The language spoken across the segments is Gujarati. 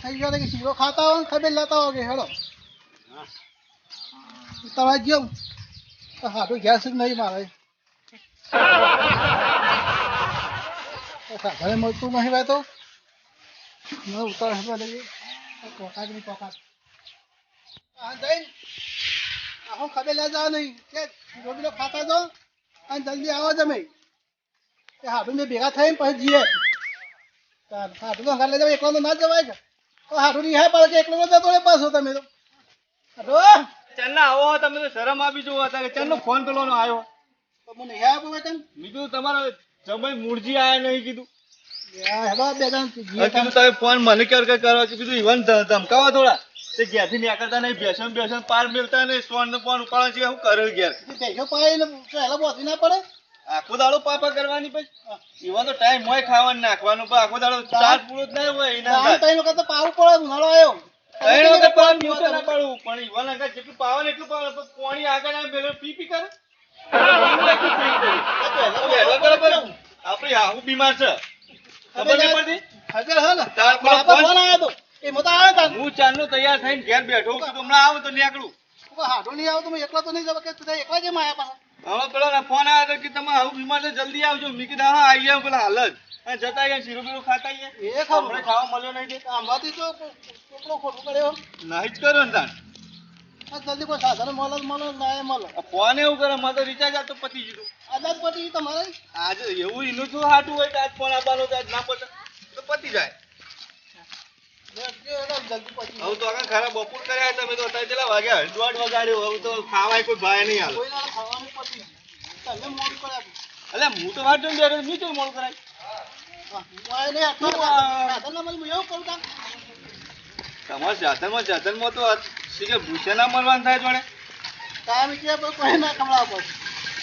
થઈ ગયા કે શીરો ખાતા હોય ખબર લેતા હોય કે હેડો તમારે જેમ હાટું ગેસ જ નહીં મારે સાધને મળતું નહીં ભાઈ તો ઉતાર હવે લઈએ કોકાતની જઈને આખો ખબર લે જાવ નહીં. કે બીરો ખાતા જાઓ અને જલ્દી આવો તમે એ હાટું મેં ભેગા થઈને પછી જઈએ હાડું તો હંગાત લઈ જાવ એકલો તો ના જવાય કે? તો હાટું ની હાય પાડે કે એકલો જતો રે પાછો તમે તો. હાટું ચન્ના આવો તમે તો શરમ આપી જુઓ હતા કે ચન્નો ફોન પેલોનો આવ્યો. તો મને હે આપો વચન મેં તમારો જમાઈ મૂળજી આયા નહીં કીધું. હેડો બેટન કીધું તમે ફોન મને કર કર કીધું ઈવન ધમકાવા ધમકાવો થોડા. તે ઘેરથી નીકળતા નહીં બેસન બેસન પાર મેળતા નહીં સોન ને પોન ઉપાડો છે હું કરે ઘેર? પાય પાડીને પહેલા બોસી ના પડે? આખો દાડો પાપા કરવાની પછી? એવા તો ટાઈમ હોય ખાવાનું નાખવાનું પણ આખો દાડો ચાર પૂરો જ ના હોય એના ત્રણ વખત તો પાવું પડે ઉનાળો આવ્યો. ત્રણ વખત ના પણ ઈવન આગળ જેટલું પાવે ને એટલું પાવે પણ પોણી આગળ આમ પેલો પી પી કરે. આપડે આવું બીમાર છે. ખબર નહીં પડતી? હાજર હા ને? તાર બાપા ફોન- ફોન આવ્યો તો. એ મતો આવ્યો તા હું ચાલનો તૈયાર થઈને ઘેર બેઠો છું હમણાં આવું તો નીકળું. હાડો નહીં આવો તો એકલા તો નહીં જવા કે તું એકલા કેમ આયા પાછા? હવે પેલો ફોન આવ્યો કે તમે આવું બીમાર છે જલ્દી આવજો. મેં કીધું હા આવી જાવ પેલા હાલ જ. અને જતા ગયા શીરો બીરો ખાતા ગયા એ ખબર. ખાવા મળ્યો નહીં આમાંથી તો કેટલો ખોટું કર્યો નહીં જ કર્યો ને જલ્દી કોઈ સાધન મળે મળે ના મળે. ફોન એવું કરે મારે તો રિચાર્જ આ તો પતી ગયું. આજ પતી ગયું તમારે? આજે એવું એનું શું હાટું હોય કે આજ ફોન આપવાનો આજ ના પતે તો પતી જાય. હવે તો આગળ ખરા બપોર કર્યા તમે તો અત્યારે કેટલા વાગ્યા દોઢ વાગાડ્યો હવે તો ખાવાય કોઈ ભાઈ નહીં હાલ. કોઈ ના ખાવાનું પડી તમે મોડું કર્યા એટલે હું તો વાટ જોઈને બેઠો છું, નીચે કરાય. ના તા તમારા સાધનમાં સાધનમાં તો શીખે ભૂસે ના મરવાનું થાય જોડે. કામ કે કોઈ ના કમળા પર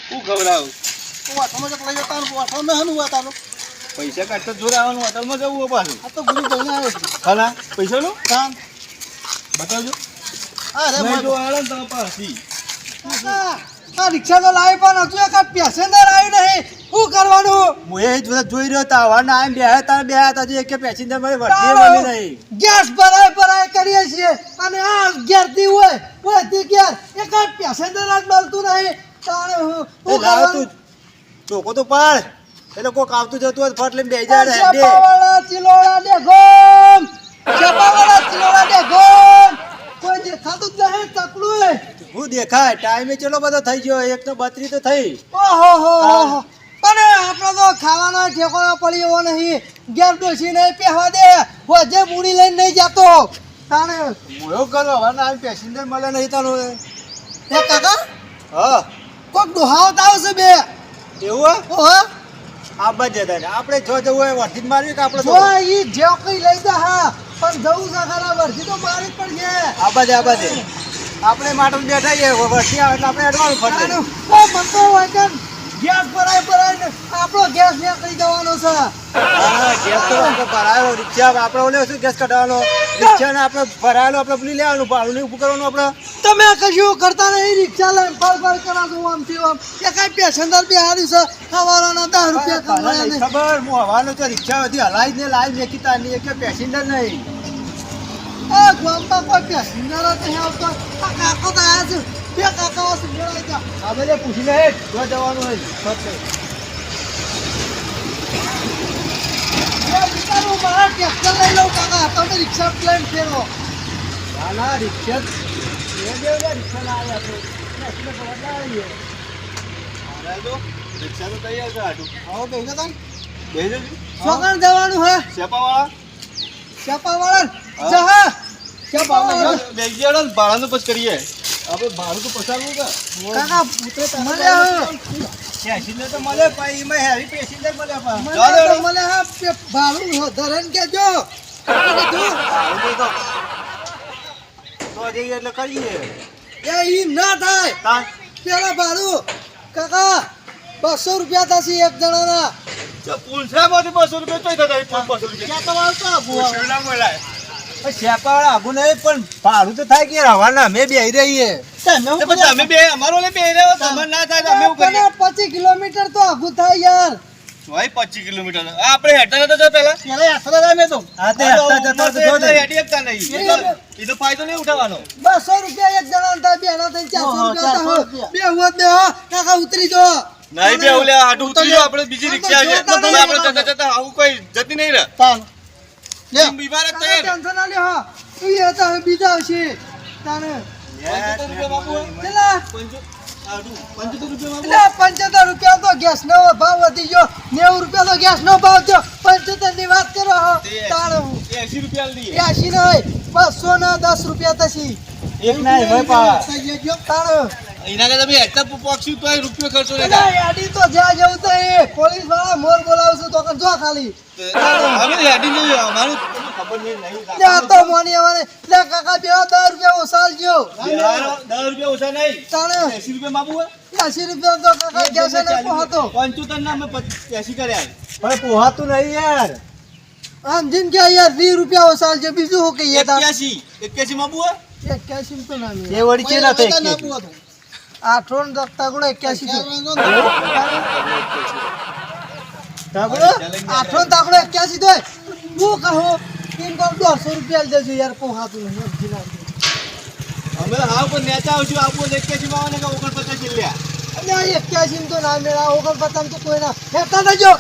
હું ખવડાવું? તો વાઠામાં જપ લઈ જતા વાઠામાં હનું વાતાનું તો પૈસા કાઢતો જોડે આવવાનું હોટલમાં જવું પાછું. આ તો ગુરુ જઈને આવ્યો છું. ખાના પૈસાનું? કામ. બતાવજો. અરે જો આલે તો પાછી આ રિક્ષા તો લાવી પણ હજુ એક પેસેન્જર આવી નહીં. શું કરવાનું? હું એ જ જોઈ રહ્યો હતા આવાના આમ બે હતા બે હતા હજી એક પેસેન્જર મળી વળતી મળી નહીં. ગેસ ભરાય ભરાય કરીએ છીએ. અને આ ઘેરથી હોયથી ઘેર એક પેસેન્જર જ મળતું નહીં. તારે હું એ શું કરવાનું? ચોકો તો પાડ. એટલે કોક આવતું જતું હોય ફટ લઈને બેસી જાય. ચિલોડા દે ગોમ ચિલોડા દે ગોમ કોઈ દેખાતું જ નહીં તકલું હું દેખાય. ટાઈમે ચેલો બધો થઈ ગયો. એક તો બત્રી તો થઈ. ઓહો હો હો પણ આપણો તો ખાવાનો ઠેકો પડી એવો નહીં. ગેર ડોસી નહીં પહેવા દે. હોજે મૂડી લઈને નહીં જતો. તાણે મોયો કરો હવે ના પેસેન્જર મળે નહીં તારો એ. કાકા? હા. કોક દુહાવત આવશે બે. એવું હે? આબા જતા આપણે જો જવું હોય વર્ધી મારી મારવી કે આપણે જો ઈ જેવ કઈ લઈ દે હા પણ જવું છે ખરા વર્ધી તો મારી જ છે આબા દે આબા આપણે માટે બેઠા છીએ વર્ધી આવે એટલે આપણે અડવાનું ફટ મન તો હોય ગેસ ભરાય ભરાય ને આપણો ગેસ નીકળી દેવાનો છે. હા ગેસ તો આપણે ભરાયો રિક્ષા આપણે ઓલે શું ગેસ કઢાવવાનો? રિક્ષા ને આપણે ભરાયેલો આપણે ભૂલી લેવાનું ભાડું નહીં ઊભું કરવાનું આપણે? તમે કશું કરતા નહીં રિક્ષા લઈને ફળ ફળ કરા આમ થી આમ. કે કઈ પેસેન્જર બી હારી છે સવારના દસ રૂપિયા ખબર હું હવાનો તો રિક્ષા બધી હલાવી જ ને લાઈ મેકી નહીં કે પેસેન્જર નહીં. આ ગામમાં કોઈ પેસેન્જર નહીં આવતો. આ કાકો તો આયા છે. બે કાકાઓ છે મેળાઈ જા આ બધે પૂછી લે જો જવાનું હોય વિચારું મારા ટ્રેક્ટર લઈ લઉં કાકા. તમે રિક્ષા લઈને ફેરો ના ના રિક્ષા રિક્ષા ના આવ્યા તો. વધારે હાલે તો રિક્ષા તો તૈયાર છે હાટું. આવો બેસો તને બેસી જજો સોગણ જવાનું હે? સેપાવાળા છાપાવાળા જહા છાપાવાળા બેસી જાડો ને ભાડાનું પછી કરીએ. આપણે ભાડું તો પસારવું કે કાકા પેસેન્જર તો મળે પણ એમાં હેવી પેસેન્જર મળે પણ મને હા ભાડું ધરણ કેજો તો તો જઈએ એટલે કરીએ. એ ઈ ના થાય. પેલા ભાડું. કાકા બસો રૂપિયા થશે એક જણાના. પૂંછડામાંથી બસો રૂપિયા થતા બસો રૂપિયા. ક્યાં તો આવતા આગુ નહીં પણ ભાડું તો થાય કે રવાના અમે બેહી રહીએ. તમે બે અમારો લે બે રહ્યો તમારે ના થાય અમે એવું કરીએ? પચીસ કિલોમીટર તો આઘું થાય યાર. ભાઈ પચીસ કિલોમીટર. આપણે હેઠળ નતો જતો પેલા પેલા યાત્રા જાય મેં તો. હા તે હસતા જતા તો જો હેડી શકતા નહીં. એટલે એનો ફાયદો નહીં ઉઠાવવાનો. બસો રૂપિયા એક જણા થાય બે ના થાય ચારસો રૂપિયા. બે હુવા બે કાકા ઉતરી જો નહીં બે આટું ઉતરી જાઓ આપણે બીજી રિક્ષા છે. જોતા તમે આપણે જતા જતા આવું કોઈ જતી નહીં રહે. ટેન્શન ના લે હા. તું એ હવે બીજા આવશે એટલે પંચોતેર રૂપિયા તો ગેસ નો ભાવ વધી ગયો. નેવું રૂપિયા તો ગેસ નો ભાવ થયો. પંચોતેરની વાત કરો હો. એસી રૂપિયા એસી નો બસો ના દસ રૂપિયા થશે. એક ના હોય તાણે એના કરતા ભાઈ એટલા પક્ષી તો રૂપિયો ખર્ચો નહીં એડી તો જ્યાં જવું તો એ પોલીસવાળા મોર બોલાવશે તો કણ જો ખાલી. અમારું ખબર નહીં નહીં ત્યાં તો મોની આવવાને લે કાકા બે દસ રૂપિયા ઓસાલજો બિહારો દસ રૂપિયા ઓછા નહીં. તાણે. એસી રૂપિયા માપવું એસી રૂપિયા તો કાકા ગેસ ને હતો. પંચોતેર ના અમે એસી કર્યા પણ પોહાતું નહીં યાર. આમ જીન કે યાર વીસ રૂપિયા ઓસાલજો બીજું શું કહીએ તા? એક્યાસી. એક્યાસી માપવું હોય એક્યાસી તો ના એ વળી છે ના થાય આઠો ને દસ ગુણો એક્યાસી આઠોણ તાકડો એક્યાસી તો હું કહો તીન કહું દોઢસો રૂપિયા લઈ દેજો યાર પોહાતું નહીં એમ અમે તો પણ નેતા એક્યાસી માં આવે ને ઓગણપચાસ છેલ્લે અને એક્યાસી તો ના મેળા તો કોઈ ના હેતા દેજો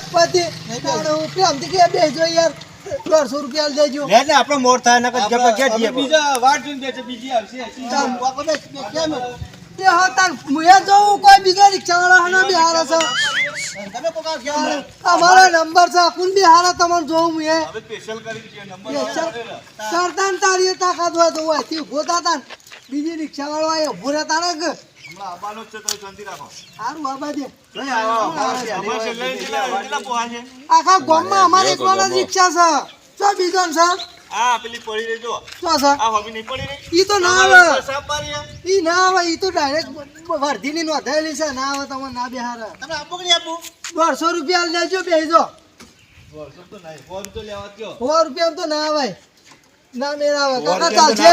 તાણે હું પ્રેમથી કે બેસજો યાર દોઢસો રૂપિયા લઈ દેજો. લે ને આપણો મોર થાય નકર જઈએ. બીજા વાટ જોઈને બીજી આવશે. એ હા તાર મુએ જોઉં કોઈ બીજો રિક્ષાવાળા હાનો બિહાર છે અમારો નંબર છે કોણ બિહાર તમને જોઉં મુએ હવે સ્પેશિયલ કરી દીધી નંબર સરદાન તારી તાકાત હોય તો હોયથી થા તાન બીજી રિક્ષાવાળો આયો ઊભો રહેતા ને કે હમણાં આવવાનો છે તો શાંતિ રાખો હારું આબા દે અમારે પોહા છે આખા ગામમાં રિક્ષા છે ચો બીજો સર આ પેલી પડી રહી જો. સર આ હોબી નહીં પડી રહી. ઈ તો ના આવે. સાપ ઈ ના આવે ઈ તો ડાયરેક્ટ વર્ધીની નોંધાયેલી છે. ના આવે તમે ના બિહાર. દોઢસો રૂપિયા લેજો બેસજો દોઢસો તો નહીં સો રૂપિયા લેવા કયો સો રૂપિયા તો ના આવે. ના મેરા આવે. કાકા ચાલશે.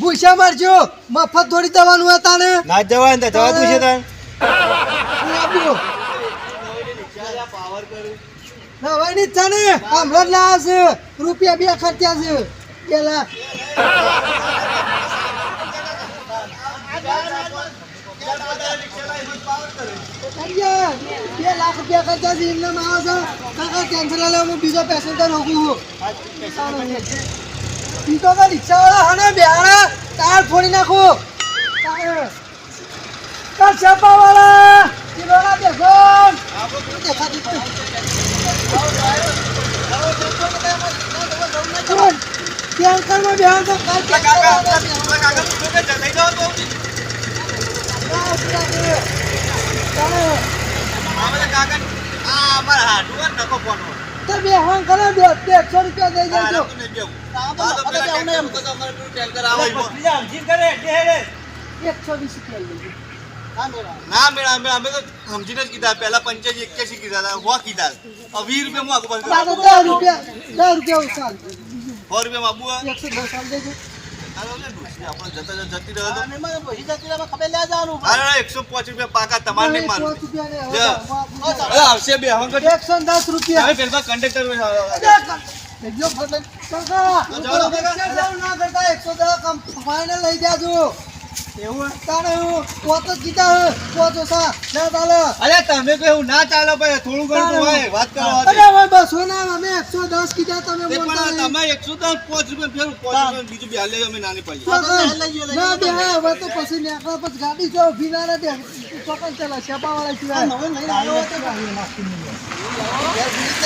ભૂસા મારજો. મફત થોડી દવાનું હતા ના. જવાય ને જવા જવાતું છે તને. કર્યું ના હોયની છે ને? હમણાં લાયા છે રૂપિયા બે ખર્ચ્યા છે. બે બે લાખ રૂપિયા ખર્ચા છે, એમને માં આવે છે કાકા કેન્સલ હું બીજો પેસેન્જર રોકું છું. ઈ તો રિક્ષાવાળા હને બેહાડા, તાર ફોડી નાખું. છાપાવાળા. કિલોના દેખો દેખાતી જ નથી. ટેન્કરમાં બેહાડ તો કાલ ટેન્કરવાળા બેહાડ. કાકા તું કે જઈ જાઓ તો ના, ઉતરા દે. ચાલો. આ બધા કાકા આ અમારા હાડું હોય ને નખો ફોન હોય. તો બેહાડ કરો, બે- બેસો રૂપિયા દઈ દેજો. એકસો વીસ રૂપિયા લઈ. ના મેળા અમે અમે તો સમજીને જ કીધા પહેલા પંચ્યાસી એક્યાસી કીધા હતા હો કીધા વીસ રૂપિયા હું દાદા બંધ દસ રૂપિયા દસ રૂપિયા ઉછાલ. સો રૂપિયા હોય? એકસો દસ આલ દેજો. એકસો પાંચ રૂપિયા પાકા તમારે નહીં માનવું. આવશે બે એકસો દસ રૂપિયા પેલા કંડક્ટર એકસો દસ કમ લઈ જાજો એવું તારે હું પોતો જ કીધા હે, પોતો સા ના ચાલે? અરે તમે કહ્યું ના ચાલો ભાઈ. થોડું ઘણું હોય વાત કરો અરે હવે બસો ના અમે એકસો દસ કીધા તમે બોલતા તમે એકસો દસ પાંચ રૂપિયા ફેર પાંચ રૂપિયા બીજું બે હાલે અમે નાની પાડીએ ના બે હવે તો પછી નીકળો પછી ગાડી જો ઊભી ના ચોકન ચાલે છેપાવાળા સિવાય. લઈ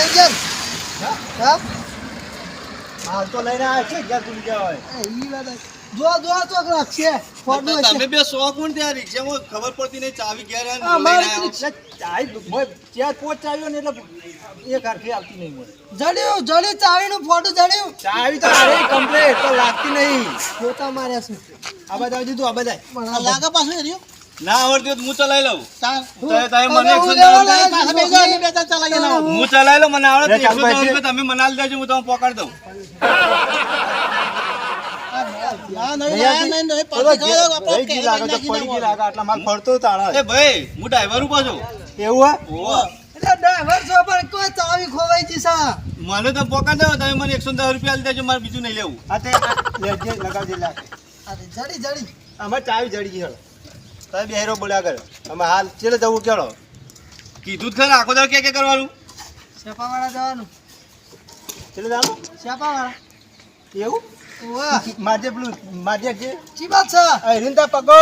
જાય. હા? હાલ તો લઈને આવ્યા છે ગયા તું ગયા હોય એ વાત જ. જો રાખશે. ફોડું તમે બે સો કોણ ત્યાં રિક્ષામાં ખબર પડતી નહીં ચાવી ગયા રહ્યા આ લઈને મારી આવ્યો. રિક્ષા ચાય મોય ચાર પોચ ને એટલે એક હારખી આવતી નહીં મને જડ્યું જડ્યું ચાવીનું ફોટું જડ્યું. ચાવી તો અરે કમ્પ્લીટ તો લાગતી નહીં. પોતા માર્યા છે. આ બધા દીધું આ બધા. લાગે પાછું ના આવડતી તો હું ચલાવી લઉં. હું- છું. ચલાવી લઉં મને આવડે તમે મને આલી દેજો હું તમને પકડી દઉં. ના, નહીં, નહીં ના, આવતી? નહીં, નહીં, બોલો, પાછી ખાવા દો, રહી ગઈ લાગે તો પડી ગઈ લાગે આટલા માલ ફરતો તાળા એ ભાઈ હું ડ્રાઈવર છું. એવું હે? એટલે ડ્રાઈવર છો પણ કોઈ ચાવી ખોવાઈ ગઈ છે. મને તો પોકા દો તમે મને એકસો દસ રૂપિયા આલી દેજો મારે બીજું નહીં લેવું. આ તે લેજે લગાવજે લા અરે જડી જડી. અમાર ચાવી જડી ગઈ હેડો. તમે બોલ્યા કરે. અમે હાલ ચેલે જવું કેળો કીધું જ ખરા આખો દાડો ક્યાં ક્યાં કરવાનું? છાપાવાળા જવાનું. ચેલે જવાનું? એવું? માજે પેલું માજે જે? ચી વાત છે અરિંદા પગો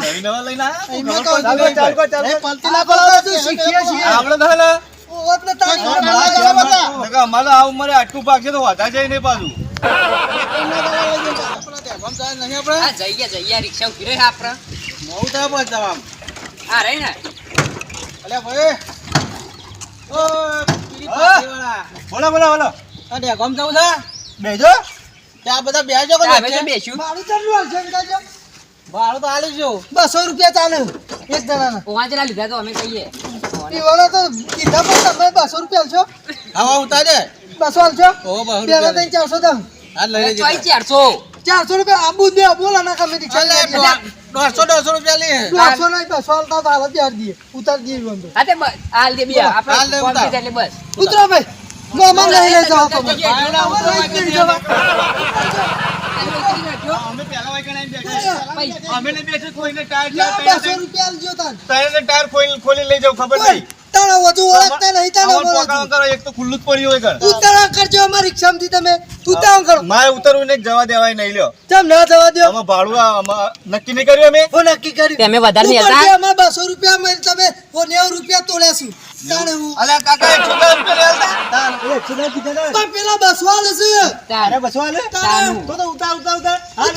નવી નવા લઈને આવ્યા ચાલ ચાલ ચાલ. પલટી તો શીખીએ છીએ? આપણે તો જવા અમારે આ ઉંમરે આટલું પાક છે તો વધારે જાય નહીં પાછું. ગામ જઈએ જઈએ. રિક્ષા ઊભી રહી આપણે. મોડું થાય પણ જવામાં. હા રહી ને. અલે ભાઈ. બોલો બોલો બોલો. આ ત્યાં જવું છે? બેજો. ત્યાં બધા બેસજો કે હવે તો બેસ્યું અંદાજો? ભાડું તો હાલી જો. બસો રૂપિયા ચાલે. એક જણાના. વાંચેલા લીધા તો અમે કહીએ. પીવાના તો કીધા પણ તમે બસો રૂપિયા હાલશો હવા ઉતારે બસો હાલશો ઓ બહુ પેલા ત્રણ ચારસો દમ આ લઈ લેજે. ચારસો. ચારસો રૂપિયા આબુ બે બોલા ના કમે દોઢસો દોઢસો રૂપિયા લે. દોઢસો નહીં બસો હાલતા તો હાલત બિહાર દઈએ. ઉતાર દઈએ વાંધો. હા તે હાલ દે બે હાલ દે આપણે બસ. ઉતરો ભાઈ. નો અમાર નહીં લઈ જાઓ તમે લઈ જવા. અમે અમે લઈ દેવાય નહીં લ્યો. કેમ ના જવા દો. ભાડું નક્કી નહીં કર્યું અમે? હું નક્કી કર્યું. તમે વધારે બસો રૂપિયા મળે તમે નેવું રૂપિયા તોડ્યા છું. કાકા કીધા. પેલા છે. તાર. તો તો ઉતાર હા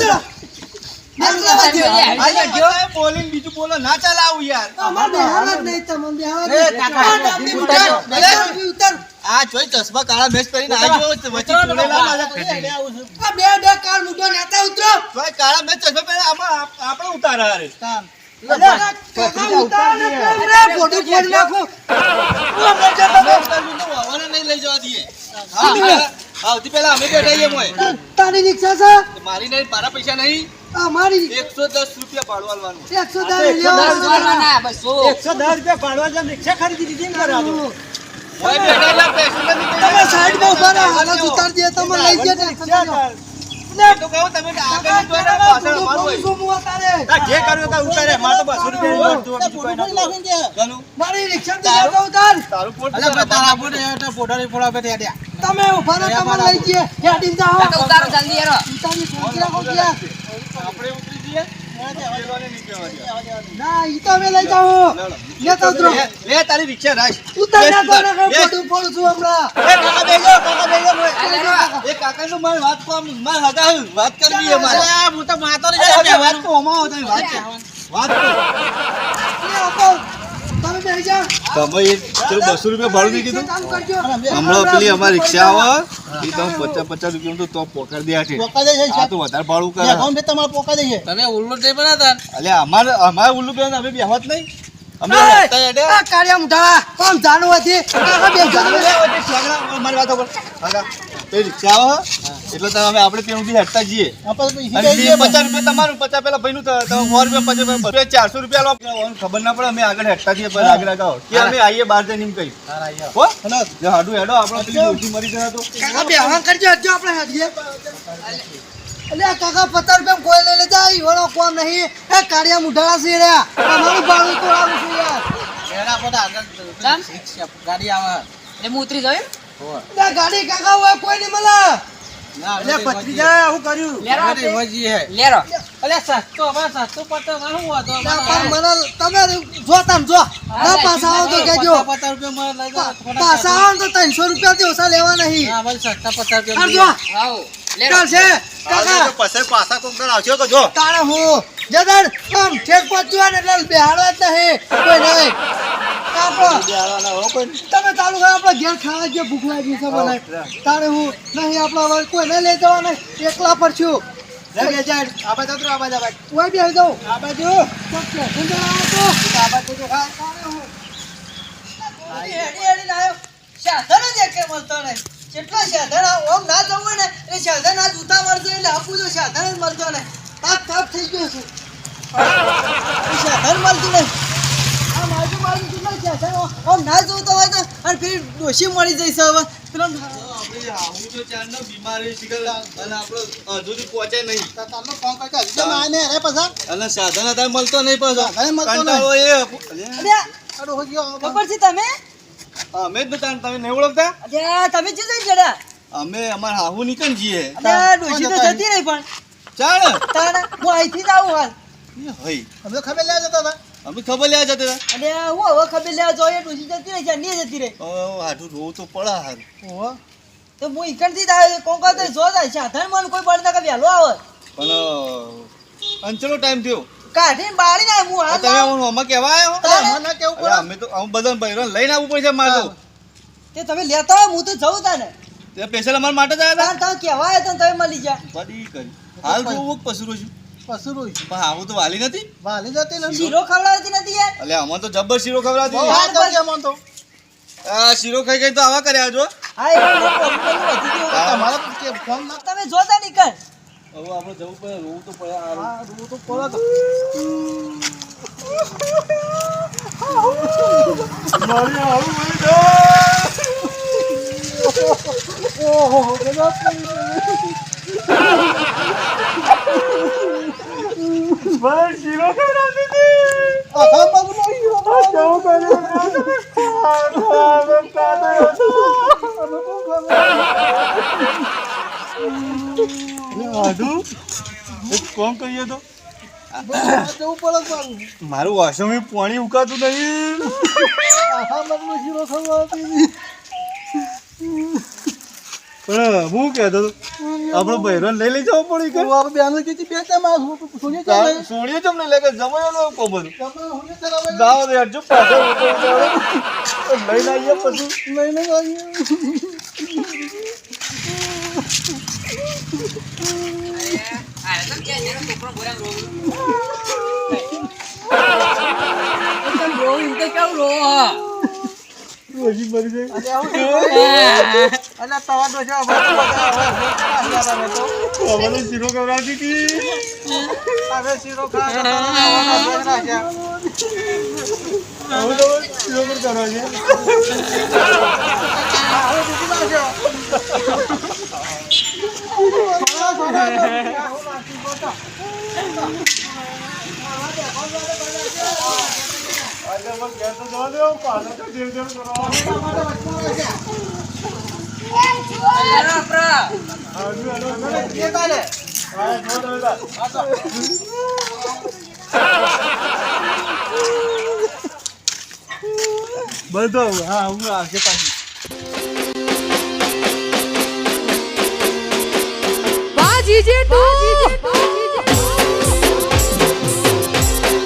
બોલીને બીજું બોલો. ના યાર. આ જોઈ ચશ્મા કાળા મેચ કરીને આવ્યો વચ્ચે બે બે કાર મૂકો નેતા ઉતરો. ભાઈ કાળા મેચ ચશ્મા આપ- આપણે ઉતારા રે? ફોટો ફોડી નાખો. વાવાને નહીં લઈ જવા દઈએ આવતી પહેલા અમે બેઠા છીએ મોય. તા- તારી રિક્ષા છે મારી નહીં મારા પૈસા નહીં અમારી એકસો દસ રૂપિયા ભાડું આલવાનું એકસો દસ એકસો દસ રૂપિયા ભાડવા રિક્ષા ખરીદી દીધી ને તમે સાઈડ સાઈડમાં ઊભા રહ્યા હાલત ઉતાર દે તમે લઈ ગયા ને. તો કહું તમે આગળ જોઈને પાછળ અમારું હોય. તાર? જે કર્યું તાર ઉતારે. મારે તો બસો રૂપિયા નોટ જોવા બીજું કોઈ નથી. ઘણું. મારી રિક્ષા થી જતો ઉતાર. તારું પોટ અલ્યા તારા આપણે એટલે ફોટાની ફોટા બેઠા હેડ્યા. તમે ઊભા રહો તમે લઈ ગયા હેડીને જાઓ. ઉતારો જલ્દી હેરો. ઉતારી શાંતિ રાખો આપણે ના ઈ તો અમે લઈ જાઉં લે તો ઉતરો લે, તારી રિક્ષા રાખ. ઉતર ના તો ઉતાર. પડું લે. છું હમણાં એ કાકા બેસો, કાકા બેસો, એ કાકા નું એ વાત કોમ માર હગા વાત કરવી છે મારે. હું તો માતો જાય વાત કો, ઓમાં આવો વાત. વાત કો. એ આપો તમે બેસી જાઓ તમે એ ચલો બસો રૂપિયા ભાડું નહીં કીધું હમણાં પેલી અમારી રિક્ષા આવે એ તો પચાસ પચાસ રૂપિયા તો તો પોકાર દે આ તો વધારે ભાડું કરે તમે ઉલ્લુ નહીં બનાવતા ને? એટલે અમારે અમારે ઉલ્લુ બેન અમે બેહવા જ નહીં અમે કાળિયા મુઠાળા કોમ જાણવું હતી મારી વાત. કાકા, રિક્ષા આવે એટલે તમે અમે આપણે ત્યાં સુધી હેડતા જઈએ. પચાસ રૂપિયા તમારું પચાસ પેલા ભાઈનું સો રૂપિયા પચાસ રૂપિયા, રૂપિયા ચારસો રૂપિયા ખબર ના પડે અમે આગળ હેડતા જઈએ પછી આગળ આગળ કે અમે આવીએ બહાર જઈને એમ કહી. હો હાડું હેડો આપણે પેલી ડોશી મરી ગયા તો. કરજો હજુ આપણે હેડીએ અલ્યા કાકા પચાસ રૂપિયા કોઈ લઈ લેતા? ઈવડો કોમ નહીં. એ કાળિયા મુઠાળા છે રે. અમારું ભાડું તો આવું યાર. એના પોતા આગળ ચાલ. રિક્ષા, ગાડી આવે. એટલે હું ઉતરી જાઉં અલ્યા ગાડી કાકા હોય કોઈ નહીં મળે? ના, એટલે કર્યું. લેરો. લેરો. સસ્તો સસ્તો મને તમે જો તમ જો. ના પાછા આવો તો રૂપિયા મને લઈ જાઓ. પાછા આવો તો ત્રણસો રૂપિયા ઓછા લેવા નહીં હા, ભાઈ, સસ્તા પચાસ રૂપિયા. આવો. લેરો. કાકા પછી પાછા કોક દાડ આવશે કે જો. તારે હું. જદર આમ ઠેક પહોંચવા એટલે બેહાડવા જ નહીં. કોઈ નહીં. આપણો તમે ચાલુ કરો આપણે ઘેર ખાવા જે ભૂખ લાગી છે મને. તારે હું નહીં આપણે હવે કોઈ નહીં લઈ જવા નહીં એકલા પર છું. આ આ આ આ. આ. કેટલા સાધન આ- ઓમ ના જવું ને એ સાધન આજ ઉતાવળ છે એટલે આપું તો સાધન જ મળતો ને તાપ તાપ થઈ ગયો છે. સાધન મળતું નહીં. આ મારું આપણો હજુથી પહોંચે નહીં તમને ફોન કરતા તમે સાધન મળતો નહીં પાછો ખબર છે તમે અમે જ તમે નહીં ઓળખતા તમે શું થઈ જડા અમે અમારા હાહુ નીકળ જઈએ અલ્યા ડોશી તો જતી પણ ચાલ તારા હું અહીંથી જ આવું હાલ હઈ ખબર લેવા જતા હતા. અમે ખબર લેવા જતા હતા. અને હું હવે ખબર લેવા જોઈએ ડોસી જતી રહી છે નહીં જતી રહી હવે હાથું રોવું તો પડા હારું. ઓહો. તો હું ઈકણથી જ આવ્યો કોણ કહે જો જાય સાધન મને કોઈ પડતા કે વહેલો આવે. પણ અંચલો ટાઈમ થયો? કાઢીને બાળી ના હું આ તમે હું અમને કેવા આવ્યો તમે મને ના કેવું પડે? અમે તો અમે બધા ભાઈ લઈને આવવું પડશે મારે તો. તે તમે લેતા હોય હું તો જઉં તાને. તે સ્પેશિયલ અમારા માટે જ આવ્યા તાન તમે કહેવા આવ્યા તો તમે મળી જા. બધી કરી. હાલ જોવું પસરો છું. પશુ રોઈ પણ આવું તો વાલી નથી? વાલી જતી ને શીરો ખવડાવતી નથી યાર? એટલે આમાં તો જબ્બર શીરો ખવડાવતી વાર થઈ ગયા મને તો. આ શીરો ખાઈ ખાઈ તો આવા કર્યા જો હા. તમારે તો કે ફોન ના તમે જોતા નીકળ હવે આપણે જવું પડે રોવું તો પડે આ આ તો પડે તો. ઓહો બધા આખા પગનો હીરો કેવું કોમ કરીએ તો જવું પડે પાછું. મારું વાસણ પાણી ઉકાતું નહીં આખા પગનો હીરો ખવડાવતી પણ હું કહેતો આપણો બૈરો લઈ લઈ જવો પડી કે? આપણે બેનો કીધી બે માસ હું સુની ચાલે સોળીએ તમને લે કે જમાયો નો કો બધું. તમે હું દાવ દે જો પાછો લઈને આવીએ પછી લઈને આવીએ આ તો કે જેનો છોકરો બોલામ રોવું રોવું તો કેવું રોવો હજી મરી જાય અલ્યા તવા તો છે હવે શીરો કરાવતી હતી હવે શીરો ખા બધો હા હું આવશે પાછી. બાજી જેટુ